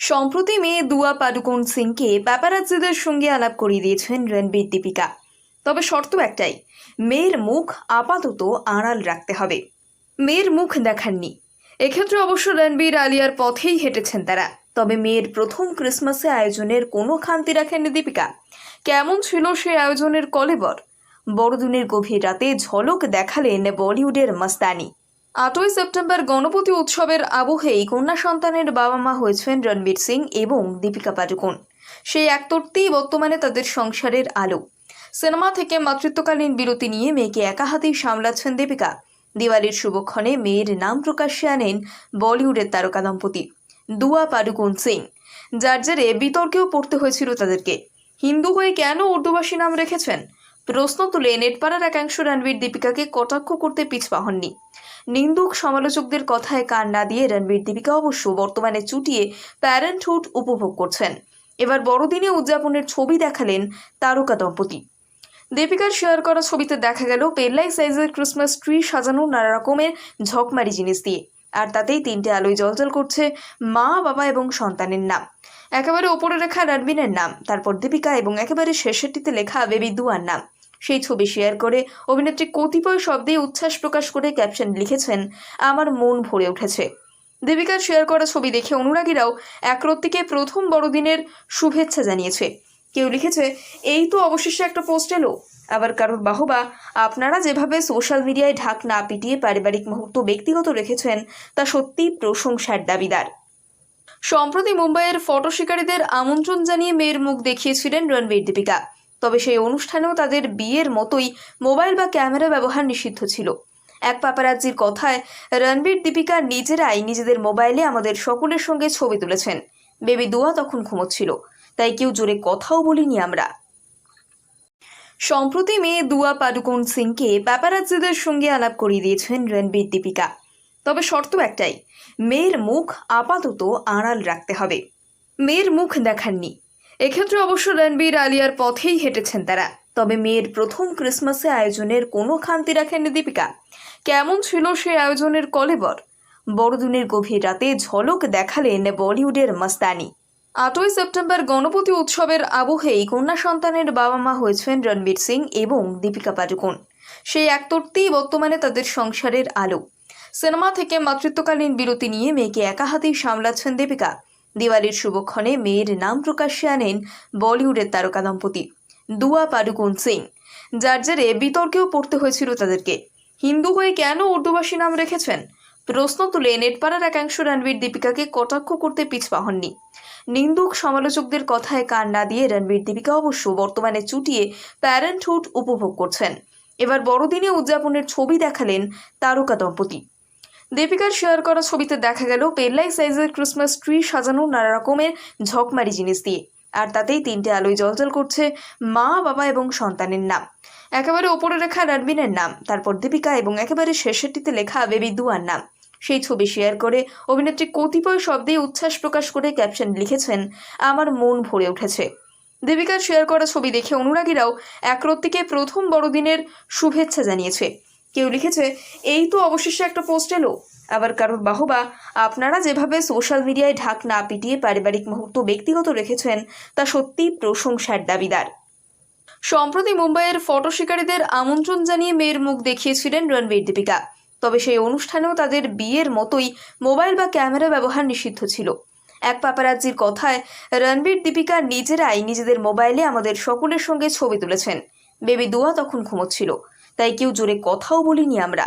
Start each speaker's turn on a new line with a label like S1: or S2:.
S1: সম্প্রতি মেয়ে দুয়া পাডুকোন সিংকে প্যাপারাজ্জিদের সঙ্গে আলাপ করিয়ে দিয়েছেন রণবীর দীপিকা। তবে শর্ত একটাই, মেয়ের মুখ আপাতত আড়াল রাখতে হবে। মেয়ের মুখ দেখাননি। এক্ষেত্রে অবশ্য রণবীর আলিয়ার পথেই হেঁটেছেন তারা। তবে মেয়ের প্রথম ক্রিসমাসে আয়োজনের কোনো খান্তি রাখেননি দীপিকা। কেমন ছিল সেই আয়োজনের কলেবর? বড়দিনের গভীর রাতে ঝলক দেখালেন বলিউডের মস্তানি। আটই সেপ্টেম্বর গণপতি উৎসবের আবহেই কন্যা সন্তানের বাবা মা হয়েছেন রণবীর সিং এবং দীপিকা পাডুকোন। সেই একতরতেই বর্তমানে তাদের সংসারের আলো। সিনেমা থেকে মাতৃত্বকালীন বিরতি নিয়ে মেয়েকে একা হাতেই সামলাচ্ছেন দীপিকা। দিওয়ালির শুভক্ষণে মেয়ের নাম প্রকাশ্যে আনেন বলিউডের তারকা দম্পতি দুয়া পাডুকোন সিং। যার জেরে বিতর্কেও পড়তে হয়েছিল তাদেরকে। হিন্দু হয়ে কেন উর্দুভাষী নাম রেখেছেন? প্রশ্ন তুলে নেটপাড়ার একাংশ রণবীর দীপিকাকে কটাক্ষ করতে পিছপা হননি নিন্দুক সমালোচকদের কথায় কান না দিয়ে রণবীর দীপিকা অবশ্য বর্তমানে চুটিয়ে প্যারেন্টহুড উপভোগ করছেন। এবার বড়দিনে উদযাপনের ছবি দেখালেন তারকা দম্পতি। দীপিকার শেয়ার করা ছবিতে দেখা গেল পেল্লাই সাইজের ক্রিসমাস ট্রি সাজানো নানা রকমের ঝকমারি জিনিস দিয়ে। আর তাতেই তিনটে আলোয় জলজল করছে মা, বাবা এবং সন্তানের নাম। একেবারে ওপরে লেখা রণবীরের নাম, তারপর দীপিকা এবং একেবারে শেষেরটিতে লেখা বেবি দুয়ার নাম। সেই ছবি শেয়ার করে অভিনেত্রী কতিপয় শব্দে উচ্ছ্বাস প্রকাশ করে ক্যাপশন লিখেছেন, আমার মন ভরে উঠেছে। দীপিকার শেয়ার করা ছবি দেখে অনুরাগীরাও একরত্তিকে প্রথম বড়দিনের শুভেচ্ছা জানিয়েছে। কেউ লিখেছে, এই তো অবশেষে একটা পোস্ট এলো। আবার কারোর বাহবা, আপনারা যেভাবে সোশ্যাল মিডিয়ায় ঢাক না পিটিয়ে পারিবারিক মুহূর্ত ব্যক্তিগত রেখেছেন, তা সত্যিই প্রশংসার দাবিদার। সম্প্রতি মুম্বাইয়ের ফটো শিকারীদের আমন্ত্রণ জানিয়ে মেয়ের মুখ দেখিয়েছিলেন রণবীর দীপিকা। তবে সেই অনুষ্ঠানেও তাদের বিয়ের মতোই মোবাইল বা ক্যামেরা ব্যবহার নিষিদ্ধ ছিল। এক পাপারাজ্জির কথায়, রণবীর দীপিকা নিজেরাই নিজেদের মোবাইলে আমাদের সকলের সঙ্গে ছবি তুলেছেন। বেবি দুয়া তখন ঘুমোচ্ছিল। তাই কেউ জোরে কথাও বলিনি আমরা। সম্প্রতি মেয়ে দুয়া পাডুকোন সিংকে প্যাপারাজ্জিদের সঙ্গে আলাপ করিয়ে দিয়েছেন রণবীর দীপিকা। তবে শর্ত একটাই, মেয়ের মুখ আপাতত আড়াল রাখতে হবে। মেয়ের মুখ দেখাননি। এক্ষেত্রে অবশ্য রণবীর আলিয়ার পথেই হেঁটেছেন তারা। তবে মেয়ের প্রথম ক্রিসমাসে আয়োজনের কোনো খান্তি রাখেননি দীপিকা। কেমন ছিল সেই আয়োজনের কলেবর? বড়দিনের গভীর রাতে ঝলক দেখালেন বলিউডের মস্তানি। আটই সেপ্টেম্বর গণপতি উৎসবের আবহেই কন্যা সন্তানের বাবা মা হয়েছেন রণবীর সিং এবং দীপিকা পাডুকোন। সেই একতরতেই বর্তমানে তাদের সংসারের আলো। সিনেমা থেকে মাতৃত্বকালীন বিরতি নিয়ে মেয়েকে একা হাতেই সামলাচ্ছেন দীপিকা। দিওয়ালির শুভক্ষণে মেয়ের নাম প্রকাশ্যে আনেন বলিউডের তারকা দম্পতি দুয়া পাডুকোন সিং। যার জেরে বিতর্কেও পড়তে হয়েছিল তাদেরকে। হিন্দু হয়ে কেন উর্দুভাষী নাম রেখেছেন? প্রশ্ন তুলে নেটপাড়ার একাংশ রণবীর দীপিকাকে কটাক্ষ করতে পিছপা হননি নিন্দুক সমালোচকদের কথায় কান না দিয়ে রণবীর দীপিকা অবশ্য বর্তমানে চুটিয়ে প্যারেন্টহুড উপভোগ করছেন। এবার বড়দিনে উদযাপনের ছবি দেখালেন তারকা দম্পতি। দীপিকার শেয়ার করা ছবিতে দেখা গেল পেল্লাই সাইজের ক্রিসমাস ট্রি সাজানো নানা রকমের ঝকমারি জিনিস দিয়ে। আর তাতেই তিনটে আলোয় জলজল করছে মা, বাবা এবং সন্তানের নাম। একেবারে ওপরে লেখা রণবীরের নাম, তারপর দীপিকা এবং একেবারে শেষেরটিতে লেখা বেবি দুয়ার নাম। সেই ছবি শেয়ার করে অভিনেত্রী কতিপয় শব্দে উচ্ছ্বাস প্রকাশ করে ক্যাপশন লিখেছেন, আমার মন ভরে উঠেছে। দীপিকার শেয়ার করা ছবি দেখে অনুরাগীরাও একরত্তিকে প্রথম বড়দিনের শুভেচ্ছা জানিয়েছে। কেউ লিখেছে, এই তো অবশেষে একটা পোস্ট এলো। আবার কারোর বাহবা, আপনারা যেভাবে সোশ্যাল মিডিয়ায় ঢাক না পিটিয়ে পারিবারিক মুহূর্ত ব্যক্তিগত রেখেছেন, তা সত্যিই প্রশংসার দাবিদার। সম্প্রতি মুম্বাইয়ের ফটো শিকারীদের আমন্ত্রণ জানিয়ে মেয়ের মুখ দেখিয়েছিলেন রণবীর দীপিকা। তবে সেই অনুষ্ঠানেও তাদের বিয়ের মতোই মোবাইল বা ক্যামেরা ব্যবহার নিষিদ্ধ ছিল। এক পাপারাজ্জির কথায়, রণবীর দীপিকা নিজেরাই নিজেদের মোবাইলে আমাদের সকলের সঙ্গে ছবি তুলেছেন। বেবি দুয়া তখন ঘুমোচ্ছিল। তাই কেউ জোরে কথাও বলিনি আমরা।